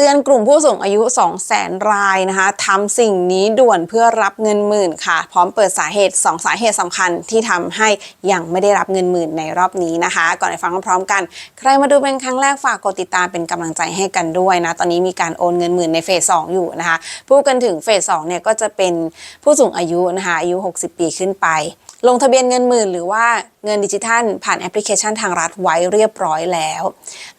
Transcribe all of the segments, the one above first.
ตือนกลุ่มผู้สูงอายุ 2 0 0แสนรายนะคะทำสิ่งนี้ด่วนเพื่อรับเงินหมื่นค่ะ พร้อมเปิดสาเหตุ 2 สาเหตุสำคัญที่ทำให้ยังไม่ได้รับเงินหมื่นในรอบนี้นะคะ ก่อนไปฟังพร้อมกัน ใครมาดูเป็นครั้งแรกฝากกดติดตามเป็นกำลังใจให้กันด้วยนะ ตอนนี้มีการโอนเงินหมื่นในเฟส2อยู่นะคะพูดกันถึงเฟส2เนี่ยก็จะเป็นผู้สูงอายุนะคะอายุ 60 ปีขึ้นไปลงทะเบียนเงินหมื่นหรือว่าเงินดิจิทัล ผ่านแอปพลิเคชันทางรัฐไว้เรียบร้อยแล้ว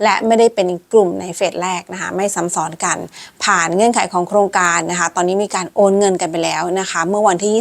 และไม่ได้เป็นกลุ่มในเฟสแรกนะคะไม่ซ้ำซ้อนกัน ผ่านเงื่อนไขของโครงการนะคะ ตอนนี้มีการโอนเงินกันไปแล้วนะคะ เมื่อวันที่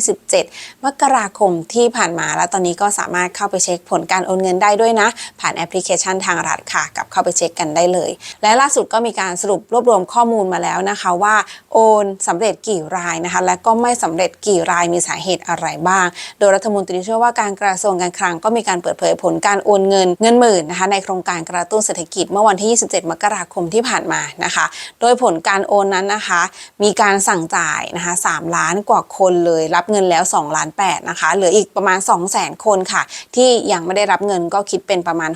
27 มกราคมที่ผ่านมา แล้วตอนนี้ก็สามารถเข้าไปเช็คผลการโอนเงินได้ด้วยนะ ผ่านแอปพลิเคชันทางรัฐค่ะ กับเข้าไปเช็คกันได้เลย และล่าสุดก็มีการสรุปรวบรวมข้อมูลมาแล้วนะคะว่าโอนสำเร็จกี่รายนะคะ และก็ไม่สำเร็จกี่รายมีสาเหตุอะไรบ้าง โดยรัฐมนตรีช่วยว่าการกระทรวงการคลังก็มีการเปิดเผยผลการโอนเงินเงินหมื่นนะคะในโครงการกระตุ้นเศรษฐกิจเมื่อวันที่ 27 มกราคมที่ผ่านมานะคะโดยผลการโอนนั้นนะคะ มีการสั่งจ่ายนะคะ3ล้านกว่าคนเลย รับเงินแล้ว2ล้าน8นะคะเหลืออีกประมาณ 2 0 0 0 0 0 คนค่ะ ที่ยังไม่ได้รับเงินก็คิดเป็นประมาณ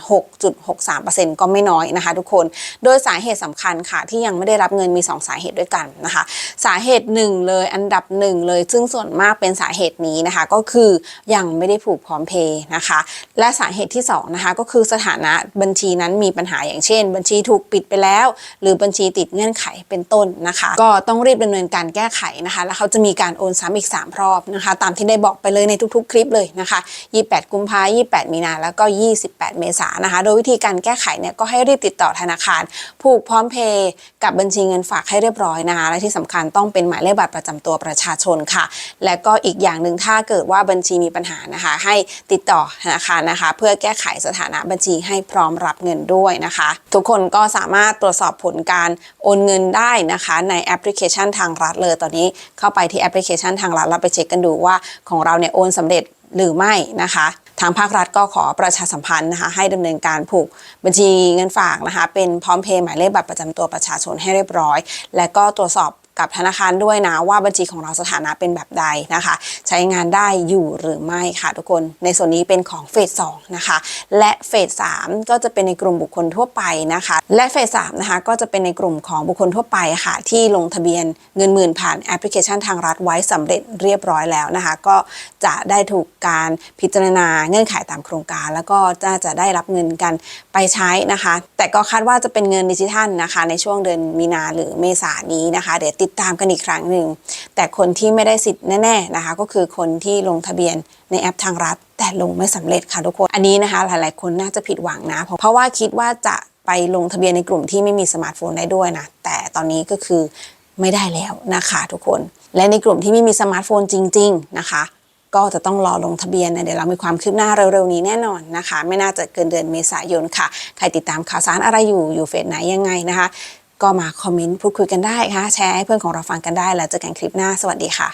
6.63%ก็ไม่น้อยนะคะ ทุกคน โดยสาเหตุสำคัญค่ะ ที่ยังไม่ได้รับเงินมี 2 สาเหตุด้วยกันนะคะ สาเหตุหนึ่งเลยอันดับหนึ่งเลย ซึ่งส่วนมากเป็นสาเหตุนี้นะคะ ก็คือยังไม่ได้ผูกพร้อมเพย์นะคะ และสาเหตุที่2นะคะก็คือสถานะบัญชีนั้นมีปัญหาอย่างเช่น บัญชีถูกปิดไปแล้ว หรือบัญชีติดเงื่อนไขเป็นต้นนะคะ ก็ต้องรีบดำเนินการแก้ไขนะคะ แล้วเขาจะมีการโอนซ้ำอีก 3 รอบนะคะ ตามที่ได้บอกไปเลยในทุกๆ คลิปเลยนะคะ 28 กุมภา28 มีนาแล้วก็ 28 เมษานนะคะ โดยวิธีการแก้ไขเนี่ยก็ให้รีบติดต่อธนาคาร ผูกพร้อมเพย์กับบัญชีเงินฝากให้เรียบร้อยนะคะ และที่สำคัญต้องเป็นหมายเลขบัตรประจำตัวประชาชนค่ะ และก็อีกอย่างหนึ่งถ้าเกิดว่าบัญชีมีปัญหานะคะ ให้ติดต่อธนาคารนะคะ เพื่อแก้ไขสถานะบัญชีให้พร้อมรับเงินด้วยนะคะ ทุกคนก็สามารถตรวจสอบผลการ โอนเงินได้นะคะในแอปพลิเคชันทางรัฐเลยตอนนี้เข้าไปที่แอปพลิเคชันทางรัฐเราไปเช็คกันดูว่าของเราเนี่ยโอนสำเร็จหรือไม่นะคะทางภาครัฐก็ขอประชาสัมพันธ์นะคะให้ดำเนินการผูกบัญชีเงินฝากนะคะเป็นพร้อมเพย์หมายเลขบัตรประจำตัวประชาชนให้เรียบร้อย และก็ตรวจสอบ กับธนาคารด้วยนะว่าบัญชีของเราสถานะเป็นแบบใดนะคะ ใช้งานได้อยู่หรือไม่ค่ะทุกคนในส่วนนี้เป็นของเฟส2นะคะ และเฟส3ก็จะเป็นในกลุ่มบุคคลทั่วไปนะคะ และเฟส3นะคะก็จะเป็นในกลุ่มของบุคคลทั่วไปค่ะ ที่ลงทะเบียนเงินหมื่นผ่านแอปพลิเคชันทางรัฐไว้สำเร็จเรียบร้อยแล้วนะคะ ก็จะได้ถูกการพิจารณาเงื่อนไขตามโครงการ แล้วก็น่าจะได้รับเงินกันไปใช้นะคะ แต่ก็คาดว่าจะเป็นเงินดิจิทัลนะคะ ในช่วงเดือนมีนาหรือเมษายนนี้นะคะเดี๋ยวติดตามกันอีกครั้งหนึ่ง แต่คนที่ไม่ได้สิทธิ์แน่ๆนะคะ ก็คือคนที่ลงทะเบียนในแอปทางรัฐ แต่ลงไม่สำเร็จค่ะทุกคน อันนี้นะคะ หลายๆ คนน่าจะผิดหวังนะ เพราะว่าคิดว่าจะไปลงทะเบียนในกลุ่มที่ไม่มีสมาร์ทโฟนได้ด้วยนะ แต่ตอนนี้ก็คือไม่ได้แล้วนะคะทุกคน และในกลุ่มที่ไม่มีสมาร์ทโฟนจริง ๆ นะคะก็จะต้องรอลงทะเบียนนะเดี๋ยวเรามีความคืบหน้าเร็วๆนี้แน่นอนนะคะ ไม่น่าจะเกินเดือนเมษายนค่ะ ใครติดตามข่าวสารอะไรอยู่อยู่เฟสไหนยังไงนะคะ ก็มาคอมเมนต์พูดคุยกันได้ค่ะ แชร์ให้เพื่อนของเราฟังกันได้ แล้วเจอกันคลิปหน้า สวัสดีค่ะ